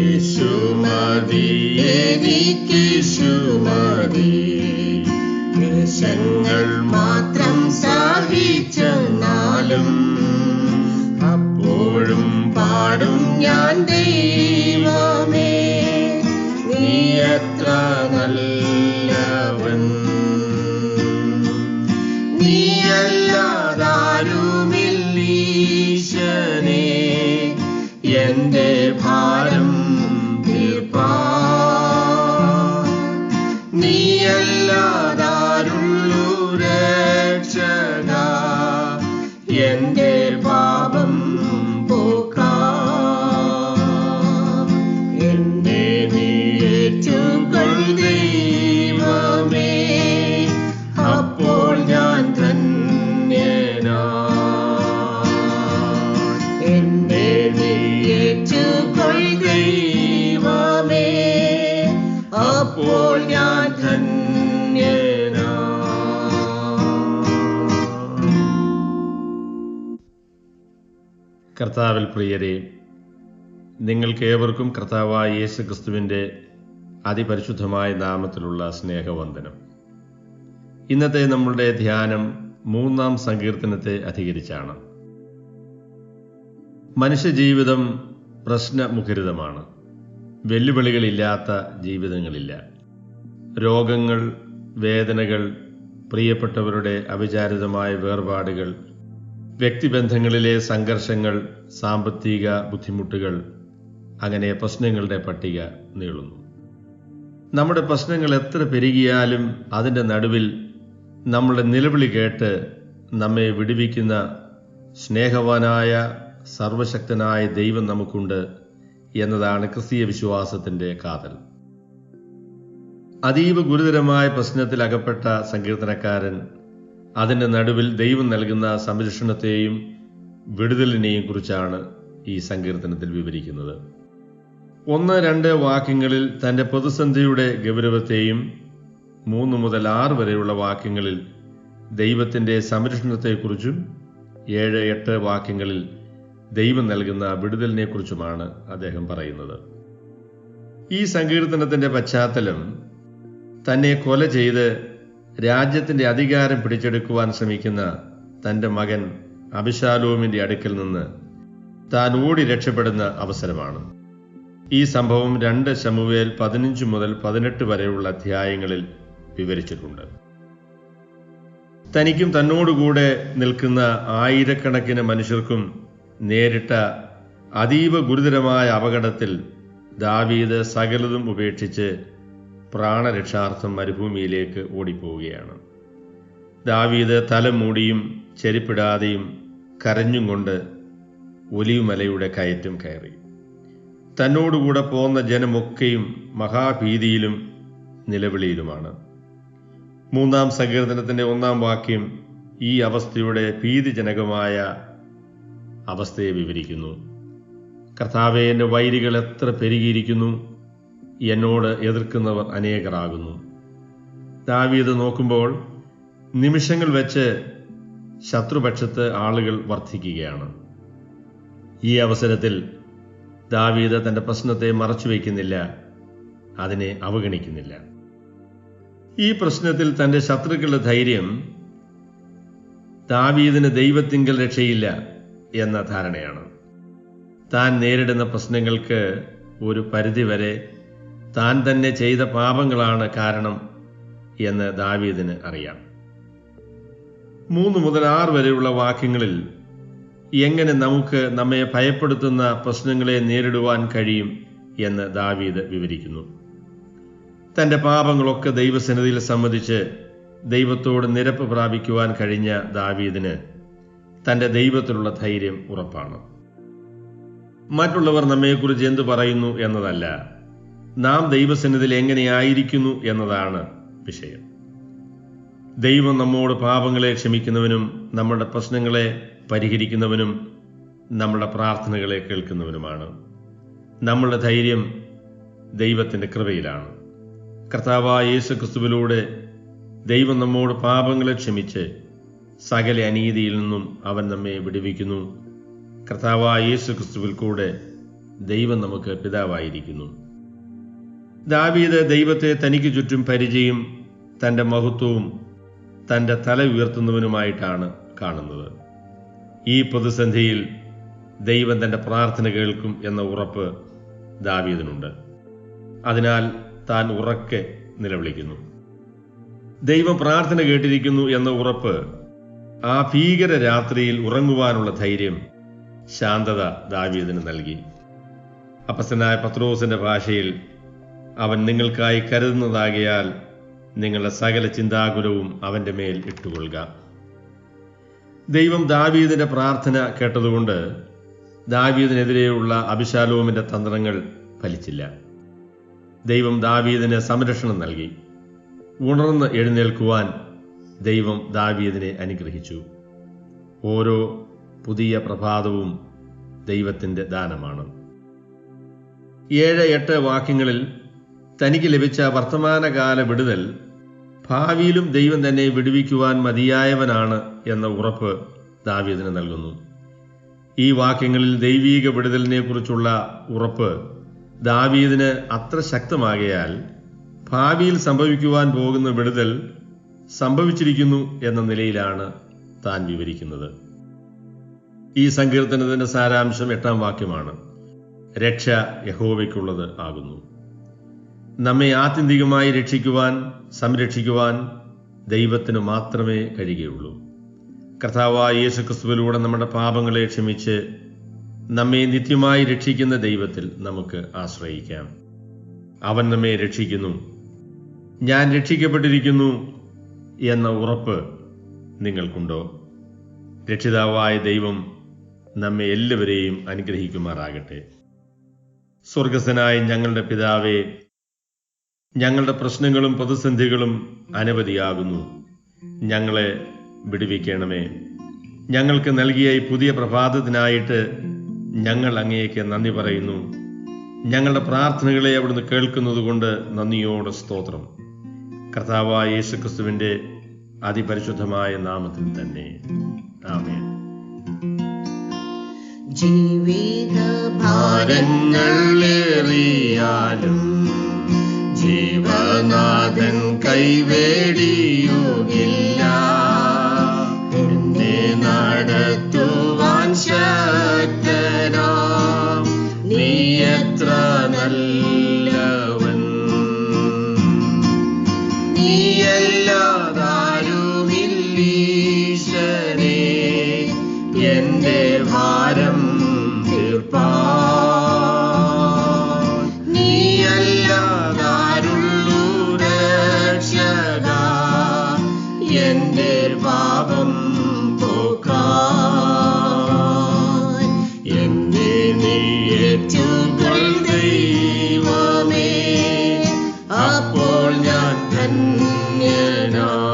യേശുമതി എനിക്കേശുമതി. ദേശങ്ങൾ മാത്രം സഹിച്ചെന്നാലും അപ്പോഴും പാടും ഞാൻ ദൈവമേ അപ്പോൾ ഞാൻ ധന്യനാ കർത്താവിൽ പ്രിയരെ നിങ്ങൾക്ക് ഏവർക്കും കർത്താവായ യേശു ക്രിസ്തുവിന്റെ അതിപരിശുദ്ധമായ നാമത്തിലുള്ള സ്നേഹവന്ദനം. ഇന്നത്തെ നമ്മളുടെ ധ്യാനം മൂന്നാം സങ്കീർത്തനത്തെ അധികരിച്ചാണ്. മനുഷ്യജീവിതം പ്രശ്നമുഖരിതമാണ്. വെല്ലുവിളികളില്ലാത്ത ജീവിതങ്ങളില്ല. രോഗങ്ങൾ വേദനകൾ പ്രിയപ്പെട്ടവരുടെ അവിചാരിതമായ വേർപാടുകൾ വ്യക്തിബന്ധങ്ങളിലെ സംഘർഷങ്ങൾ സാമ്പത്തിക ബുദ്ധിമുട്ടുകൾ അങ്ങനെ പ്രശ്നങ്ങളുടെ പട്ടിക നീളുന്നു. നമ്മുടെ പ്രശ്നങ്ങൾ എത്ര പെരുകിയാലും അതിന്റെ നടുവിൽ നമ്മളുടെ നിലവിളി കേട്ട് നമ്മെ വിടുവിക്കുന്ന സ്നേഹവാനായ സർവശക്തനായ ദൈവം നമുക്കുണ്ട് എന്നതാണ് ക്രിസ്തീയ വിശ്വാസത്തിന്റെ കാതൽ. അതീവ ഗുരുതരമായ പ്രശ്നത്തിൽ അകപ്പെട്ട സങ്കീർത്തനക്കാരൻ അതിന്റെ നടുവിൽ ദൈവം നൽകുന്ന സംരക്ഷണത്തെയും വിടുതലിനെയും കുറിച്ചാണ് ഈ സങ്കീർത്തനത്തിൽ വിവരിക്കുന്നത്. ഒന്ന് രണ്ട് വാക്യങ്ങളിൽ തന്റെ പ്രതിസന്ധിയുടെ ഗൗരവത്തെയും മൂന്ന് മുതൽ ആറ് വരെയുള്ള വാക്യങ്ങളിൽ ദൈവത്തിന്റെ സംരക്ഷണത്തെക്കുറിച്ചും ഏഴ് എട്ട് വാക്യങ്ങളിൽ ദൈവം നൽകുന്ന വിടുതലിനെക്കുറിച്ചുമാണ് അദ്ദേഹം പറയുന്നത്. ഈ സങ്കീർത്തനത്തിന്റെ പശ്ചാത്തലം തന്നെ കൊല ചെയ്ത് രാജ്യത്തിന്റെ അധികാരം പിടിച്ചെടുക്കുവാൻ ശ്രമിക്കുന്ന തന്റെ മകൻ അഭിഷാലോമിന്റെ അടുക്കൽ നിന്ന് താൻ ഓടി രക്ഷപ്പെടുന്ന അവസരമാണ്. ഈ സംഭവം രണ്ട് ശമുവേൽ പതിനഞ്ച് മുതൽ പതിനെട്ട് വരെയുള്ള അധ്യായങ്ങളിൽ വിവരിച്ചിട്ടുണ്ട്. തനിക്കും തന്നോടുകൂടെ നിൽക്കുന്ന ആയിരക്കണക്കിന് മനുഷ്യർക്കും നേരിട്ട അതീവ ഗുരുതരമായ അപകടത്തിൽ ദാവീദ് സകലതും ഉപേക്ഷിച്ച് പ്രാണരക്ഷാർത്ഥം മരുഭൂമിയിലേക്ക് ഓടിപ്പോവുകയാണ്. ദാവീദ് തലമൂടിയും ചെരിപ്പിടാതെയും കരഞ്ഞും കൊണ്ട് ഒലിവുമലയുടെ കയറ്റം കയറി. തന്നോടുകൂടെ പോന്ന ജനമൊക്കെയും മഹാഭീതിയിലും നിലവിളിയിലുമാണ്. മൂന്നാം സങ്കീർത്തനത്തിന്റെ ഒന്നാം വാക്യം ഈ അവസ്ഥയുടെ ഭീതിജനകമായ അവസ്ഥയെ വിവരിക്കുന്നു. കർത്താവെ എന്റെ വൈരികൾ എത്ര പെരുകിയിരിക്കുന്നു. എന്നോട് എതിർക്കുന്നവർ അനേകരാകുന്നു. ദാവീത് നോക്കുമ്പോൾ നിമിഷങ്ങൾ വെച്ച് ശത്രുപക്ഷത്ത് ആളുകൾ വർദ്ധിക്കുകയാണ് ഈ അവസരത്തിൽ ദാവീദ് തന്റെ പ്രശ്നത്തെ മറച്ചു വയ്ക്കുന്നില്ല അതിനെ അവഗണിക്കുന്നില്ല. ഈ പ്രശ്നത്തിൽ തന്റെ ശത്രുക്കളുടെ ധൈര്യം ദാവീദിന് ദൈവത്തിങ്കൽ രക്ഷയില്ല. എന്ന ധാരണയാണ്. താൻ നേരിടുന്ന പ്രശ്നങ്ങൾക്ക് ഒരു പരിധിവരെ താൻ തന്നെ ചെയ്ത പാപങ്ങളാണ് കാരണം എന്ന് ദാവീദിന് അറിയാം. മൂന്ന് മുതൽ ആറ് വരെയുള്ള വാക്യങ്ങളിൽ എങ്ങനെ നമുക്ക് നമ്മെ ഭയപ്പെടുത്തുന്ന പ്രശ്നങ്ങളെ നേരിടുവാൻ കഴിയും എന്ന് ദാവീദ് വിവരിക്കുന്നു. തന്റെ പാപങ്ങളൊക്കെ ദൈവസന്നിധിയിൽ സംബന്ധിച്ച് ദൈവത്തോട് നിരപ്പ് പ്രാപിക്കുവാൻ കഴിഞ്ഞ ദാവീദിന് തന്റെ ദൈവത്തിലുള്ള ധൈര്യം ഉറപ്പാണ്. മറ്റുള്ളവർ നമ്മെക്കുറിച്ച് എന്തു പറയുന്നു എന്നതല്ല നാം ദൈവസന്നിധിയിൽ എങ്ങനെയായിരിക്കുന്നു എന്നതാണ് വിഷയം. ദൈവം നമ്മോട് പാപങ്ങളെ ക്ഷമിക്കുന്നവനും നമ്മുടെ പ്രശ്നങ്ങളെ പരിഹരിക്കുന്നവനും നമ്മുടെ പ്രാർത്ഥനകളെ കേൾക്കുന്നവനുമാണ്. നമ്മളുടെ ധൈര്യം ദൈവത്തിന്റെ കൃപയിലാണ്. കർത്താവായ യേശു ക്രിസ്തുവിലൂടെ ദൈവം നമ്മോട് പാപങ്ങളെ ക്ഷമിച്ച് സകല അനീതിയിൽ നിന്നും അവൻ നമ്മെ വിടുവിക്കുന്നു. കർത്താവായ യേശു ക്രിസ്തുവിൽ കൂടെ ദൈവം നമുക്ക് പിതാവായിരിക്കുന്നു. ദാവീദ് ദൈവത്തെ തനിക്ക് ചുറ്റും പരിചയം തന്റെ മഹത്വവും തന്റെ തല ഉയർത്തുന്നവനുമായിട്ടാണ് കാണുന്നത്. ഈ പ്രതിസന്ധിയിൽ ദൈവം തന്റെ പ്രാർത്ഥന കേൾക്കും എന്ന ഉറപ്പ് ദാവീദിനുണ്ട്. അതിനാൽ താൻ ഉറക്കെ നിലവിളിക്കുന്നു. ദൈവം പ്രാർത്ഥന കേട്ടിരിക്കുന്നു എന്ന ഉറപ്പ് ആ ഭീകര രാത്രിയിൽ ഉറങ്ങുവാനുള്ള ധൈര്യം ശാന്തത ദാവീദിന് നൽകി. അപ്പസനായ പത്രോസിന്റെ ഭാഷയിൽ അവൻ നിങ്ങൾക്കായി കരുതുന്നതാകിയാൽ നിങ്ങളുടെ സകല ചിന്താകുലവും അവന്റെ മേൽ ഇട്ടുകൊള്ളുക. ദൈവം ദാവീദിന്റെ പ്രാർത്ഥന കേട്ടതുകൊണ്ട് ദാവീദിനെതിരെയുള്ള അഭിശാലോമിന്റെ തന്ത്രങ്ങൾ ഫലിച്ചില്ല. ദൈവം ദാവീദിന് സംരക്ഷണം നൽകി. ഉണർന്ന് എഴുന്നേൽക്കുവാൻ ദൈവം ദാവീദിനെ അനുഗ്രഹിച്ചു. ഓരോ പുതിയ പ്രഭാതവും ദൈവത്തിന്റെ ദാനമാണ്. ഏഴ് എട്ട് വാക്യങ്ങളിൽ തനിക്ക് ലഭിച്ച വർത്തമാനകാല വിടുതൽ ഭാവിയിലും ദൈവം തന്നെ വിടുവിക്കുവാൻ മതിയായവനാണ് എന്ന ഉറപ്പ് ദാവീദിന് നൽകുന്നു. ഈ വാക്യങ്ങളിൽ ദൈവീക വിടുതലിനെ കുറിച്ചുള്ള ഉറപ്പ് ദാവീദിന് അത്ര ശക്തമാകയാൽ ഭാവിയിൽ സംഭവിക്കുവാൻ പോകുന്ന വിടുതൽ സംഭവിച്ചിരിക്കുന്നു എന്ന നിലയിലാണ് താൻ വിവരിക്കുന്നത്. ഈ സങ്കീർത്തനത്തിന്റെ സാരാംശം എട്ടാം വാക്യമാണ്. രക്ഷ യഹോവയ്ക്കുള്ളത് ആകുന്നു. നമ്മെ ആത്യന്തികമായി രക്ഷിക്കുവാൻ സംരക്ഷിക്കുവാൻ ദൈവത്തിന് മാത്രമേ കഴിയുകയുള്ളൂ. കർത്താവായ യേശുക്രിസ്തുവിലൂടെ നമ്മുടെ പാപങ്ങളെ ക്ഷമിച്ച് നമ്മെ നിത്യമായി രക്ഷിക്കുന്ന ദൈവത്തിൽ നമുക്ക് ആശ്രയിക്കാം. അവൻ നമ്മെ രക്ഷിക്കുന്നു. ഞാൻ രക്ഷിക്കപ്പെട്ടിരിക്കുന്നു. എന്ന ഉറപ്പ് നിങ്ങൾക്കുണ്ടോ? രക്ഷിതാവായ ദൈവം നമ്മെ എല്ലാവരെയും അനുഗ്രഹിക്കുമാറാകട്ടെ. സ്വർഗസ്ഥനായ ഞങ്ങളുടെ പിതാവേ ഞങ്ങളുടെ പ്രശ്നങ്ങളും പ്രതിസന്ധികളും അനവധിയാകുന്നു. ഞങ്ങളെ വിടുവിക്കണമേ. ഞങ്ങൾക്ക് നൽകിയ ഈ പുതിയ പ്രഭാതത്തിനായിട്ട് ഞങ്ങൾ അങ്ങേക്ക് നന്ദി പറയുന്നു. ഞങ്ങളുടെ പ്രാർത്ഥനകളെ അവിടുന്ന് കേൾക്കുന്നതുകൊണ്ട് നന്ദിയോടെ സ്തോത്രം. കർത്താവായ യേശുക്രിസ്തുവിന്റെ അതിപരിശുദ്ധമായ നാമത്തിൽ തന്നെ. ആമേ ജീവിത ഭാരങ്ങളേറിയാലും ജീവനാഥൻ കൈവേടിയുകില്ല ധന്യനാ